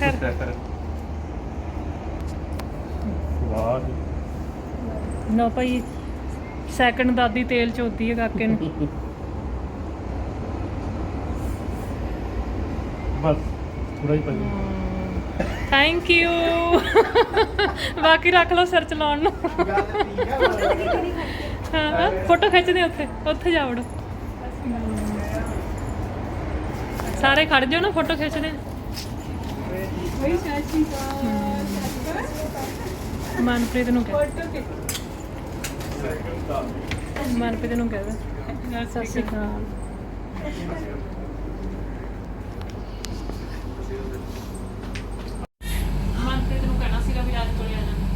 ਠਹਿਰ ਵਾਹ ਨਾ ਭਾਈ ਸੈਕੰਡ ਦਾਦੀ ਤੇਲ ਚੋਦੀ ਹੈ ਕਾਕੇ ਨੂੰ। ਬਸ ਥੋੜਾ ਹੀ ਪਾਈ ਥੈਂਕ ਯੂ ਬਾਕੀ ਰੱਖ ਲਓ ਸਿਰ ਚਲਾਉਣ ਨੂੰ। ਹਾਂ ਫੋਟੋ ਖਿੱਚਦੇ ਉੱਥੇ। ਉੱਥੇ ਜਾ ਵੜੋ। ਸਾਰੇ ਖੜ ਜਾਓ ਨਾ ਫੋਟੋ ਖਿੱਚਦੇ ਮਨਪ੍ਰੀਤ ਨੂੰ ਕਹਿ ਮਨਪ੍ਰੀਤ ਨੂੰ ਕਹਿ ਦੇ। ਸਤਿ ਸ਼੍ਰੀ ਅਕਾਲ ਮਨਪ੍ਰੀਤ ਨੂੰ ਕਹਿਣਾ ਸੀਗਾ ਵੀ ਰਾਤ ਕੋਲੇ ਆ ਜਾਣਾ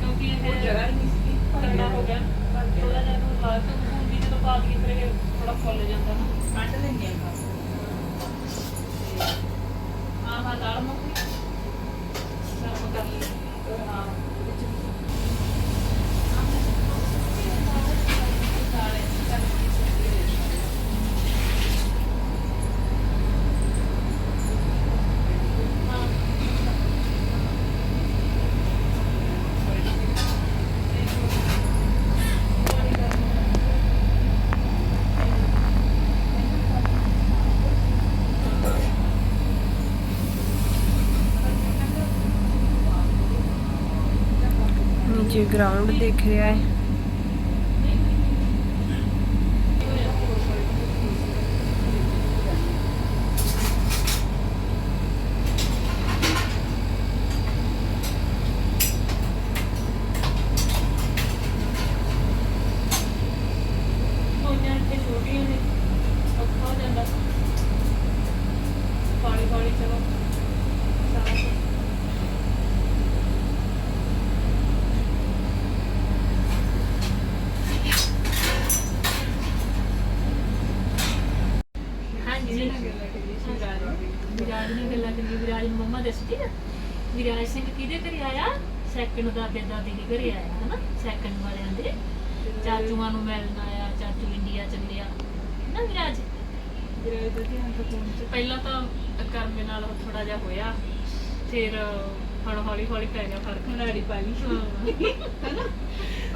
ਕਿਉਂਕਿ ਇਹ ਜਗ੍ਹਾ ਨਹੀਂ ਸੀ ਠੰਡਾ ਹੋ ਗਿਆ ਥੋੜਾ ਜਿਹਾ ਨੂੰ ਲਾ ਕੇ ਹੁਣ ਵੀ ਜਦੋਂ ਪਾ ਦਈਏ ਫਿਰ ਇਹ ਥੋੜਾ ਫੁੱਲ ਜਾਂਦਾ ਨਾ ਕੱਢ ਲੈਂਦੇ ਆ ਹਾਂ ਹਾਂ ਦਾਲ ਮੱਖਣੀ ਸਰਵ ਕਰ ਲਈ। ਹਾਂ। ਗਰਾਊਂਡ ਦੇਖ ਰਿਹਾ ਹੈ। ਹਾਂਜੀ। ਵਿਰਾਜ ਨੇ ਗੱਲਾਂ ਕਰੀ ਵਿਰਾਜ ਨੂੰ ਮੰਮਾ ਦੱਸਦੀ ਨਾ ਵਿਰਾਜ ਸਿੰਘ ਕਿਹਦੇ ਘਰੇ ਆਇਆ? ਸੈਕੰਡ ਦਾਦੇ ਦਾਦੀ ਦੇ ਘਰੇ ਆਇਆ ਹਨਾ? ਸੈਕੰਡ ਵਾਲਿਆਂ ਦੇ। ਚਾਚੂਆਂ ਨੂੰ ਮਿਲਣ ਆਇਆ ਚਾਚੂ ਇੰਡੀਆ ਚੱਲਿਆ ਨਾ ਵਿਰਾਜ? ਪਹਿਲਾਂ ਤਾਂ ਕਰਮੇ ਨਾਲ ਥੋੜਾ ਜਿਹਾ ਹੋਇਆ। ਫਿਰ ਹੁਣ ਹੌਲੀ ਹੌਲੀ ਪੈ ਗਿਆ ਫ਼ਰਕ। ਲੜੀ ਪਾਲੀ ਹਨਾ?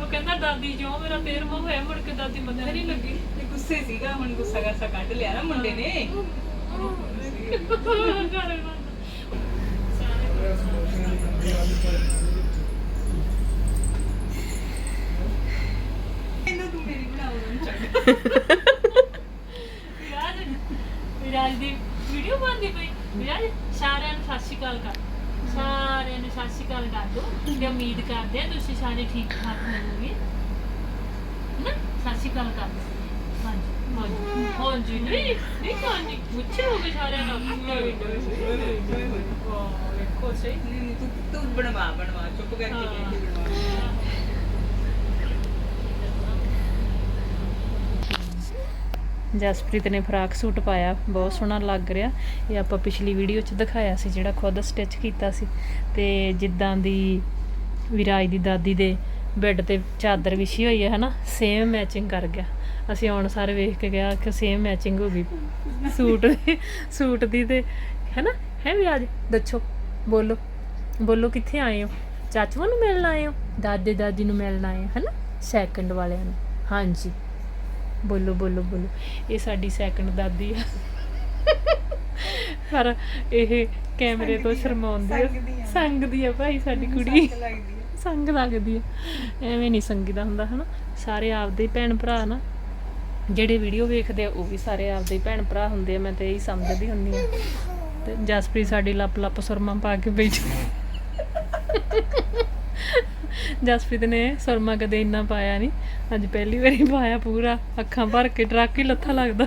ਉਹ ਕਹਿੰਦਾ ਦਾਦੀ ਜੋ ਮੇਰਾ ਤੇਰਵਾਂ ਹੋਇਆ ਮੁੜ ਕੇ ਦਾਦੀ ਮੰਨਣ ਨਹੀਂ ਲੱਗੀ। ਤੇ ਗੁੱਸੇ ਸੀਗਾ, ਹੁਣ ਗੁੱਸਾ ਗਾਸਾ ਕੱਢ ਲਿਆ ਨਾ ਮੁੰਡੇ ਨੇ। ਇਹਨੂੰ ਤੂੰ ਮੇਰੀ ਬਣਾਉਣ ਚੱਲ ਵਿਰਾਜ ਵਿਰਾਜ ਦੀ ਵੀਡੀਓ ਬਣਦੀ ਪਈ। ਵਿਰਾਜ, ਸਾਰਿਆਂ ਨੂੰ ਸਤਿ ਸ਼੍ਰੀ ਅਕਾਲ ਕਰ। ਸਾਰਿਆਂ ਨੂੰ ਸਤਿ ਸ਼੍ਰੀ ਅਕਾਲ ਕਰ ਦਿਓ ਤੇ ਉਮੀਦ ਕਰਦੇ ਆ ਤੁਸੀਂ ਸਾਰੇ ਠੀਕ ਠਾਕ ਹੋਵੋਗੇ। ਨਾ ਸਤਿ ਸ਼੍ਰੀ ਅਕਾਲ ਕਰ ਦਿਓ ਹਾਂਜੀ ਹਾਂਜੀ ਹਾਂਜੀ। ਨਹੀਂ ਨਹੀਂ ਹਾਂਜੀ ਮੁੱਛੇ ਹੋ ਗਏ ਸਾਰਿਆਂ ਨਾਲ ਨਹੀਂ ਨਹੀਂ ਵਾਹ ਵੇਖੋ ਸਹੀ। ਨਹੀਂ, ਤੂੰ ਤੂੰ ਬਣਵਾ ਬਣਵਾ ਚੁੱਪ ਕਰਕੇ ਬੈਠੀ ਬਣਵਾ। ਜਸਪ੍ਰੀਤ ਨੇ ਫਰਾਕ ਸੂਟ ਪਾਇਆ ਬਹੁਤ ਸੋਹਣਾ ਲੱਗ ਰਿਹਾ। ਇਹ ਆਪਾਂ ਪਿਛਲੀ ਵੀਡੀਓ 'ਚ ਦਿਖਾਇਆ ਸੀ ਜਿਹੜਾ ਖੁਦ ਸਟਿਚ ਕੀਤਾ ਸੀ। ਤੇ ਜਿੱਦਾਂ ਦੀ ਵਿਰਾਜ ਦੀ ਦਾਦੀ ਦੇ ਬੈੱਡ ਤੇ ਚਾਦਰ ਵਿਛੀ ਹੋਈ ਹੈ ਹਨਾ? ਸੇਮ ਮੈਚਿੰਗ ਕਰ ਗਿਆ। ਅਸੀਂ ਹੁਣ ਸਾਰੇ ਵੇਖ ਕੇ ਗਿਆ ਕਿ ਸੇਮ ਮੈਚਿੰਗ ਹੋ ਗਈ। ਸੂਟ ਸੂਟ ਦੀ ਤੇ ਹੈਨਾ? ਹੈ ਵਿਰਾਜ ਦੱਸੋ ਬੋਲੋ। ਬੋਲੋ ਕਿੱਥੇ ਆਏ ਹੋ? ਚਾਚੂਆਂ ਨੂੰ ਮਿਲਣ ਆਏ ਹੋ? ਦਾਦੇ ਦਾਦੀ ਨੂੰ ਮਿਲਣ ਆਏ ਹੈਨਾ? ਸੈਕੰਡ ਵਾਲਿਆਂ ਨੂੰ। ਹਾਂਜੀ। ਬੋਲੋ ਬੋਲੋ ਬੋਲੋ। ਇਹ ਸਾਡੀ ਸੈਕੰਡ ਦਾਦੀ ਆ। ਪਰ ਇਹ ਕੈਮਰੇ ਤੋਂ ਸ਼ਰਮਾਉਂਦੀ ਸੰਗਦੀ ਆ। ਸੰਗਦੀ ਆ ਭਾਈ ਸਾਡੀ ਕੁੜੀ। ਸੰਗ ਲੱਗਦੀ ਹੈ। ਐਵੇਂ ਨਹੀਂ ਸੰਗੀਦਾ ਹੁੰਦਾ ਹਨਾ? ਸਾਰੇ ਆਪਦੇ ਭੈਣ ਭਰਾ ਨਾ ਜਿਹੜੇ ਵੀਡੀਓ ਵੇਖਦੇ ਆ ਉਹ ਵੀ ਸਾਰੇ ਆਪਦੇ ਭੈਣ ਭਰਾ ਹੁੰਦੇ ਆ ਮੈਂ ਤੇ ਇਹੀ ਸਮਝਦੀ ਹੁੰਨੀ ਆ ਤੇ ਜਸਪ੍ਰੀਤ ਸਾਡੀ ਲੱਪ ਲੱਪ ਸੁਰਮਾ ਪਾ ਕੇ ਬੈਠੀ। ਜਸਪ੍ਰੀਤ ਨੇ ਸੁਰਮਾ ਕਦੇ ਇੰਨਾ ਪਾਇਆ ਨਹੀਂ। ਅੱਜ ਪਹਿਲੀ ਵਾਰੀ ਪਾਇਆ ਪੂਰਾ। ਅੱਖਾਂ ਭਰ ਕੇ ਟਰੱਕ ਹੀ ਲੱਥਾ ਲੱਗਦਾ।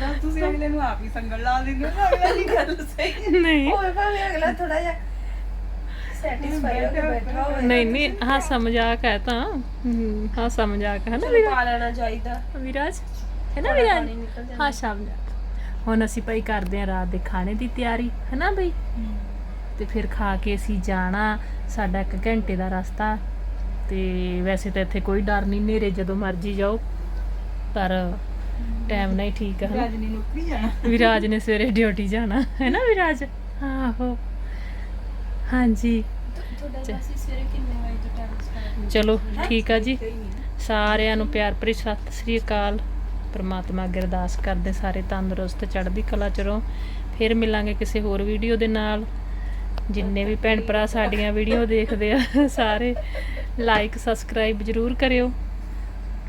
ਦੱਸ ਤੁਸੀਂ ਅਗਲੇ ਨੂੰ ਆਪ ਹੀ ਸੰਗਲ ਲਾ ਦਿੰਦੇ ਹੋ ਅਗਲਾ ਨਹੀਂ ਗੱਲ ਸਹੀ ਨਹੀਂ। ਹੋਵੇ ਭਾਵੇਂ ਅਗਲਾ ਥੋੜਾ ਜਿਹਾ ਸੈਟੀਸਫਾਈ ਨਹੀਂ ਨਹੀਂ ਹਾਸਾ ਮਜ਼ਾਕ ਹੈ। ਤਾਂ। ਹਮ, ਹਾਸਾ ਮਜ਼ਾਕ ਹੈ ਨਾ ਵੀਰਾ ਪਾ ਚਾਹੀਦਾ। ਵਿਰਾਜ? ਹੈ ਨਾ ਵਿਰਾਜ? ਪਾਣੀ ਨਿਕਲ ਜਾਂਦਾ। ਹੁਣ ਅਸੀਂ ਭਾਈ ਕਰਦੇ ਆ ਰਾਤ ਦੇ ਖਾਣੇ ਦੀ ਤਿਆਰੀ ਹੈ ਨਾ ਬਈ? ਤੇ ਫਿਰ ਖਾ ਕੇ ਅਸੀਂ ਜਾਣਾ ਸਾਡਾ 1 ਘੰਟੇ ਦਾ ਰਸਤਾ। ਤੇ ਵੈਸੇ ਤਾਂ ਇੱਥੇ ਕੋਈ ਡਰ ਨਹੀਂ ਨੇਰੇ ਜਦੋਂ ਮਰਜ਼ੀ ਜਾਓ। ਪਰ ਟਾਈਮ ਨਹੀਂ ਠੀਕ ਹੈ ਨਾ? ਵਿਰਾਜ ਨੇ ਸਵੇਰੇ ਡਿਊਟੀ ਜਾਣਾ ਹੈ ਨਾ ਵਿਰਾਜ? ਆਹੋ। ਹਾਂਜੀ। ਤੁਹਾਡਾ ਅਸੀਂ ਸਵੇਰੇ ਕਿੰਨੇ ਵਜੇ ਤੋਂ ਟਾਈਮ ਸਟਾਰਟ ਚਲੋ ਠੀਕ ਆ ਜੀ। ਸਾਰਿਆਂ ਨੂੰ ਪਿਆਰ ਭਰੀ ਸਤਿ ਸ੍ਰੀ ਅਕਾਲ। ਪ੍ਰਮਾਤਮਾ ਅੱਗੇ ਅਰਦਾਸ ਕਰਦੇ ਸਾਰੇ ਤੰਦਰੁਸਤ ਚੜ੍ਹਦੀ ਕਲਾ ਚ ਰਹੋ। ਫਿਰ ਮਿਲਾਂਗੇ ਕਿਸੇ ਹੋਰ ਵੀਡੀਓ ਦੇ ਨਾਲ। ਜਿੰਨੇ ਵੀ ਭੈਣ ਭਰਾ ਸਾਡੀਆਂ ਵੀਡੀਓ ਦੇਖਦੇ ਆ ਸਾਰੇ ਲਾਈਕ ਸਬਸਕ੍ਰਾਈਬ ਜਰੂਰ ਕਰਿਓ।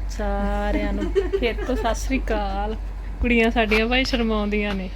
ਸਾਰਿਆਂ ਨੂੰ ਫਿਰ ਤੋਂ ਸਤਿ ਸ੍ਰੀ ਅਕਾਲ। ਕੁੜੀਆਂ ਸਾਡੀਆਂ ਭਾਈ ਸ਼ਰਮਾਉਂਦੀਆਂ ਨੇ।